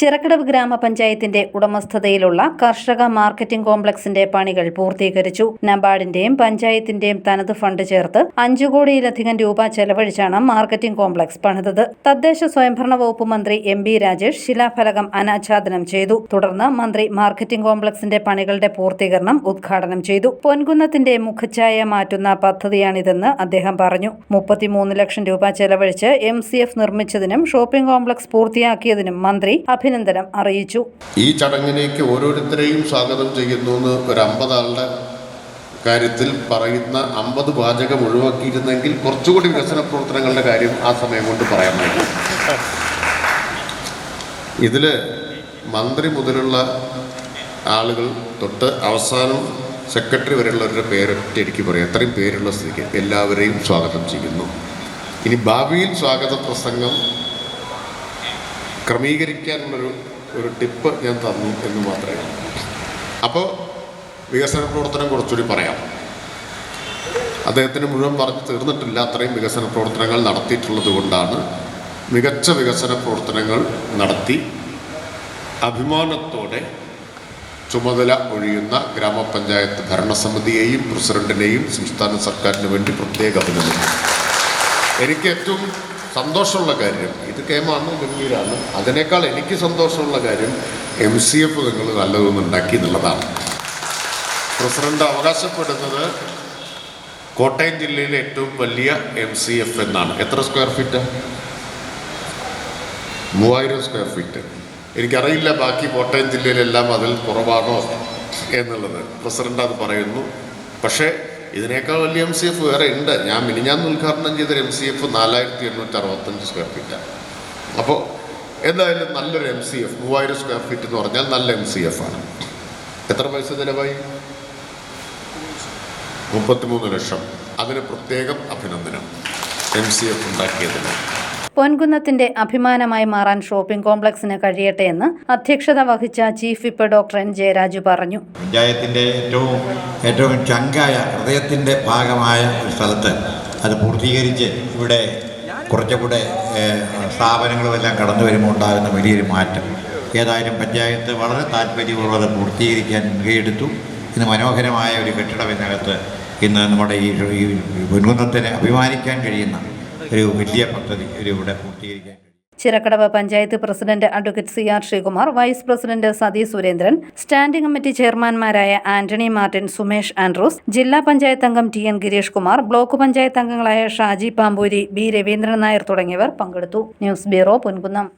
ചിറക്കടവ് ഗ്രാമപഞ്ചായത്തിന്റെ ഉടമസ്ഥതയിലുള്ള കർഷക മാർക്കറ്റിംഗ് കോംപ്ലക്സിന്റെ പണികൾ പൂർത്തീകരിച്ചു. നബാർഡിന്റെയും പഞ്ചായത്തിന്റെയും തനത് ഫണ്ട് ചേർത്ത് അഞ്ചു കോടിയിലധികം രൂപ ചെലവഴിച്ചാണ് മാർക്കറ്റിംഗ് കോംപ്ലക്സ് പണിതത്. തദ്ദേശ സ്വയംഭരണ വകുപ്പ് മന്ത്രി എം ബി രാജേഷ് ശിലാഫലകം അനാച്ഛാദനം ചെയ്തു. തുടർന്ന് മന്ത്രി മാർക്കറ്റിംഗ് കോംപ്ലക്സിന്റെ പണികളുടെ പൂർത്തീകരണം ഉദ്ഘാടനം ചെയ്തു. പൊൻകുന്നത്തിന്റെ മുഖച്ഛായ മാറ്റുന്ന പദ്ധതിയാണിതെന്ന് അദ്ദേഹം പറഞ്ഞു. മുപ്പത്തിമൂന്ന് ലക്ഷം രൂപ ചെലവഴിച്ച് എം നിർമ്മിച്ചതിനും ഷോപ്പിംഗ് കോംപ്ലക്സ് പൂർത്തിയാക്കിയതിനും മന്ത്രി അറിയിച്ചു. ഈ ചടങ്ങിലേക്ക് ഓരോരുത്തരെയും സ്വാഗതം ചെയ്യുന്നു ഒരു അമ്പത് ആളുടെ കാര്യത്തിൽ പറയുന്ന അമ്പത് വാചകം ഒഴിവാക്കിയിരുന്നെങ്കിൽ കുറച്ചുകൂടി വികസന പ്രവർത്തനങ്ങളുടെ കാര്യം ആ സമയം കൊണ്ട് പറയാമായിരുന്നു. ഇതിൽ മന്ത്രി മുതലുള്ള ആളുകൾ തൊട്ട് അവസാനം സെക്രട്ടറി വരെയുള്ളവരുടെ പേരൊറ്റ എനിക്ക് പറയാം. അത്രയും പേരുള്ള സ്ഥിതിക്ക് എല്ലാവരെയും സ്വാഗതം ചെയ്യുന്നു. ഇനി ഭാവിയിൽ സ്വാഗത പ്രസംഗം ക്രമീകരിക്കാനുള്ളൊരു ഒരു ടിപ്പ് ഞാൻ തന്നു എന്ന് മാത്രമേ അപ്പോൾ വികസന പ്രവർത്തനം കുറച്ചുകൂടി പറയാം. അദ്ദേഹത്തിന് മുഴുവൻ പറഞ്ഞു തീർന്നിട്ടില്ല അത്രയും വികസന പ്രവർത്തനങ്ങൾ നടത്തിയിട്ടുള്ളത് കൊണ്ടാണ് മികച്ച വികസന പ്രവർത്തനങ്ങൾ നടത്തി അഭിമാനത്തോടെ ചുമതല ഒഴിയുന്ന ഗ്രാമപഞ്ചായത്ത് ഭരണസമിതിയെയും പ്രസിഡന്റിനെയും സംസ്ഥാന സർക്കാരിന് വേണ്ടി പ്രത്യേക അഭിനന്ദനം എനിക്ക് ഏറ്റവും സന്തോഷമുള്ള കാര്യം. ഇത് കേമാണ് ഗംഭീരാണ്. അതിനേക്കാൾ എനിക്ക് സന്തോഷമുള്ള കാര്യം എം സി എഫ് നിങ്ങൾ നല്ലതൊന്നും ഉണ്ടാക്കി എന്നുള്ളതാണ്. പ്രസിഡന്റ് അവകാശപ്പെടുന്നത് കോട്ടയം ജില്ലയിലെ ഏറ്റവും വലിയ എം സി എഫ് എന്നാണ്. എത്ര സ്ക്വയർ ഫീറ്റ്? മൂവായിരം സ്ക്വയർ ഫീറ്റ്. എനിക്കറിയില്ല ബാക്കി കോട്ടയം ജില്ലയിലെല്ലാം അതിൽ കുറവാണോ എന്നുള്ളത്. പ്രസിഡന്റ് അത് പറയുന്നു. പക്ഷേ ഇതിനേക്കാൾ വലിയ എം സി എഫ് വേറെ ഉണ്ട്. ഞാൻ മിനിഞ്ഞാന്ന് ഉദ്ഘാടനം ചെയ്തൊരു എം സി എഫ് നാലായിരത്തി എണ്ണൂറ്റി അറുപത്തഞ്ച് സ്ക്വയർ ഫീറ്റാണ് അപ്പോൾ എന്തായാലും നല്ലൊരു എം സി എഫ് മൂവായിരം സ്ക്വയർ ഫീറ്റ് എന്ന് പറഞ്ഞാൽ നല്ല എം സി എഫ് ആണ്. എത്ര പൈസ ചിലവായി? മുപ്പത്തിമൂന്ന് ലക്ഷം. അതിന് പ്രത്യേകം അഭിനന്ദനം എം സി എഫ് ഉണ്ടാക്കിയതിന്. പൊൻകുന്നത്തിന്റെ അഭിമാനമായി മാറാൻ ഷോപ്പിംഗ് കോംപ്ലക്സിന് കഴിയട്ടെ എന്ന് അധ്യക്ഷത വഹിച്ച chief whip doctor N Jayaraj പറഞ്ഞു. പഞ്ചായത്തിന്റെ ഏറ്റവും ഏറ്റവും ചങ്കായ ഹൃദയത്തിന്റെ ഭാഗമായ ഒരു സ്ഥലത്ത് അത് പൂർത്തീകരിച്ച് ഇവിടെ കുറച്ചുകൂടെ സ്ഥാപനങ്ങളും എല്ലാം കടന്നു വരുമ്പോൾ ഉണ്ടാകുന്ന വലിയൊരു മാറ്റം. ഏതായാലും പഞ്ചായത്ത് വളരെ താല്പര്യപൂർവം അത് പൂർത്തീകരിക്കാൻ മുൻകൈയെടുത്തു. ഇന്ന് മനോഹരമായ ഒരു കെട്ടിടം ഇതിനകത്ത് ഇന്ന് നമ്മുടെ ഈ ഈ പൊൻകുന്നത്തിന് അഭിമാനിക്കാൻ കഴിയുന്ന ഒരു വലിയ പദ്ധതി ഒരു ഇവിടെ പൂർത്തീകരിക്കാൻ Chirakkadavu panchayat president advocate C R Sreekumar vice president Sathi Surendran standing committee ചെയർമാൻമാരായ Antony Martin Sumesh Andrews ജില്ലാ പഞ്ചായത്ത് അംഗം T N Girish Kumar block panchayat അംഗങ്ങളായ ഷാജി പാമ്പൂരി ബി രവീന്ദ്രൻ നായർ തുടങ്ങിയവർ പങ്കെടുത്തു. News bureau Ponkunnam.